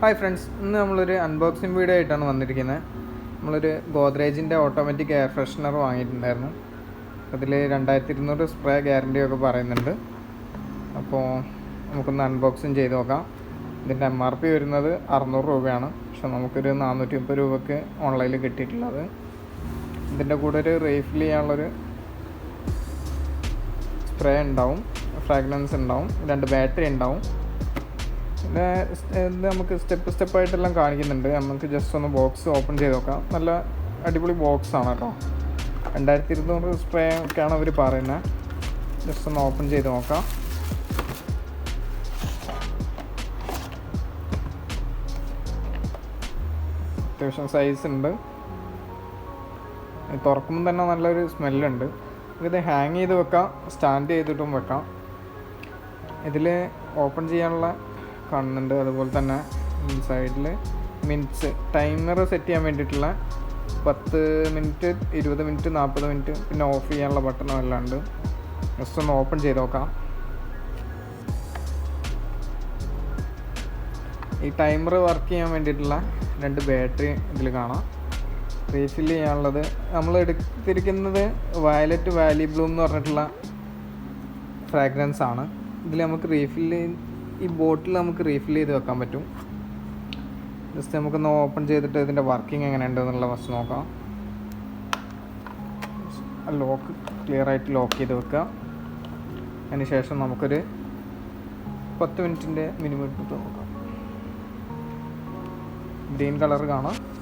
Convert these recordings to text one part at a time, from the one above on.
Hi friends ഇന്ന് നമ്മളൊരു unboxing video ആയിട്ടാണ് വന്നിരിക്കുന്നത് നമ്മളൊരു ഗോദ്രേജിന്റെ ഓട്ടോമാറ്റിക് എയർ ഫ്രഷ്നർ വാങ്ങിയിട്ടുണ്ടായിരുന്നു. അതിൽ രണ്ടായിരത്തി ഇരുന്നൂറ് സ്പ്രേ ഗ്യാരണ്ടി ഒക്കെ പറയുന്നുണ്ട്. അപ്പോൾ നമുക്കൊന്ന് അൺബോക്സിങ് ചെയ്ത് നോക്കാം. ഇതിന്റെ എം ആർ പി വരുന്നത് അറുന്നൂറ് രൂപയാണ്. പക്ഷെ നമുക്കൊരു നാനൂറ്റി മുപ്പത് രൂപയ്ക്ക് ഓൺലൈനിൽ കിട്ടിയിട്ടുള്ളത്. ഇതിന്റെ കൂടെ ഒരു റീഫിൽ ചെയ്യാനുള്ളൊരു സ്പ്രേ ഉണ്ടാവും. ഫ്രാഗ്രൻസ് ഉണ്ടാവും. രണ്ട് ബാറ്ററി ഉണ്ടാവും. ഇത് നമുക്ക് സ്റ്റെപ്പ് സ്റ്റെപ്പായിട്ടെല്ലാം കാണിക്കുന്നുണ്ട്. നമുക്ക് ജസ്റ്റ് ഒന്ന് ബോക്സ് ഓപ്പൺ ചെയ്ത് നോക്കാം. നല്ല അടിപൊളി ബോക്സ് ആണ് കേട്ടോ. രണ്ടായിരത്തി ഇരുന്നൂറ് സ്പ്രേ ഒക്കെയാണ് അവർ പറയുന്നത്. ജസ്റ്റ് ഒന്ന് ഓപ്പൺ ചെയ്ത് നോക്കാം. അത്യാവശ്യം സൈസ് ഉണ്ട്. തുറക്കുമ്പോൾ തന്നെ നല്ലൊരു സ്മെല്ലുണ്ട് ഇത് ഹാങ് ചെയ്ത് വെക്കാം. സ്റ്റാൻഡ് ചെയ്തിട്ടും വെക്കാം. ഇതിൽ ഓപ്പൺ ചെയ്യാനുള്ള കാണുന്നുണ്ട് അതുപോലെ തന്നെ സൈഡിൽ മിനിറ്റ്സ് ടൈമർ സെറ്റ് ചെയ്യാൻ വേണ്ടിയിട്ടുള്ള പത്ത് മിനിറ്റ് ഇരുപത് മിനിറ്റ് നാൽപ്പത് മിനിറ്റ് പിന്നെ ഓഫ് ചെയ്യാനുള്ള ബട്ടണും എല്ലാം ഉണ്ട് ജസ്റ്റ് ഒന്ന് ഓപ്പൺ ചെയ്ത് നോക്കാം. ഈ ടൈമർ വർക്ക് ചെയ്യാൻ വേണ്ടിയിട്ടുള്ള രണ്ട് ബാറ്ററി ഇതിൽ കാണാം. റീഫിൽ ചെയ്യാനുള്ളത് നമ്മൾ എടുത്തിരിക്കുന്നത് വയലറ്റ് വാലി ബ്ലൂം എന്ന് പറഞ്ഞിട്ടുള്ള ഫ്രാഗ്രൻസ് ആണ്. ഇതിൽ നമുക്ക് റീഫിൽ ഈ ബോട്ടിൽ നമുക്ക് റീഫിൽ ചെയ്ത് വെക്കാൻ പറ്റും. ജസ്റ്റ് നമുക്കൊന്ന് ഓപ്പൺ ചെയ്തിട്ട് ഇതിന്റെ വർക്കിംഗ് എങ്ങനെയുണ്ടെന്നുള്ള ഫസ്റ്റ് നോക്കാം. ലോക്ക് ക്ലിയർ ആയിട്ട് ലോക്ക് ചെയ്ത് വെക്കുക. അതിന് ശേഷം നമുക്കൊരു പത്ത് മിനിറ്റിന്റെ മിനിമം എടുത്തിട്ട് നോക്കാം. ഗ്രീൻ കളർ കാണാം.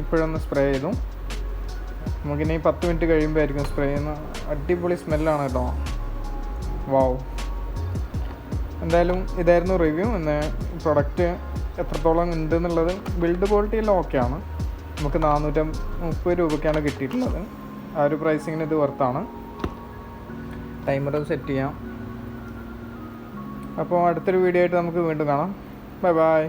ഇപ്പോഴൊന്ന് സ്പ്രേ ചെയ്തു. നമുക്കിനി പത്ത് മിനിറ്റ് കഴിയുമ്പോൾ ആയിരിക്കും സ്പ്രേ ചെയ്യുന്ന. അടിപൊളി സ്മെല്ലാണ് കേട്ടോ. വാവ് എന്തായാലും ഇതായിരുന്നു റിവ്യൂ എന്ന് പ്രൊഡക്റ്റ് എത്രത്തോളം ഉണ്ട് എന്നുള്ളത് ബിൽഡ് ക്വാളിറ്റി എല്ലാം ഓക്കെയാണ് നമുക്ക് നാനൂറ്റി മുപ്പത് രൂപയ്ക്കാണ് കിട്ടിയിട്ടുള്ളത്. ആ ഒരു പ്രൈസിങ്ങിന് ഇത് വർത്താണ് ടൈമർ സെറ്റ് ചെയ്യാം. അപ്പോൾ അടുത്തൊരു വീഡിയോ ആയിട്ട് നമുക്ക് വീണ്ടും കാണാം. Bye bye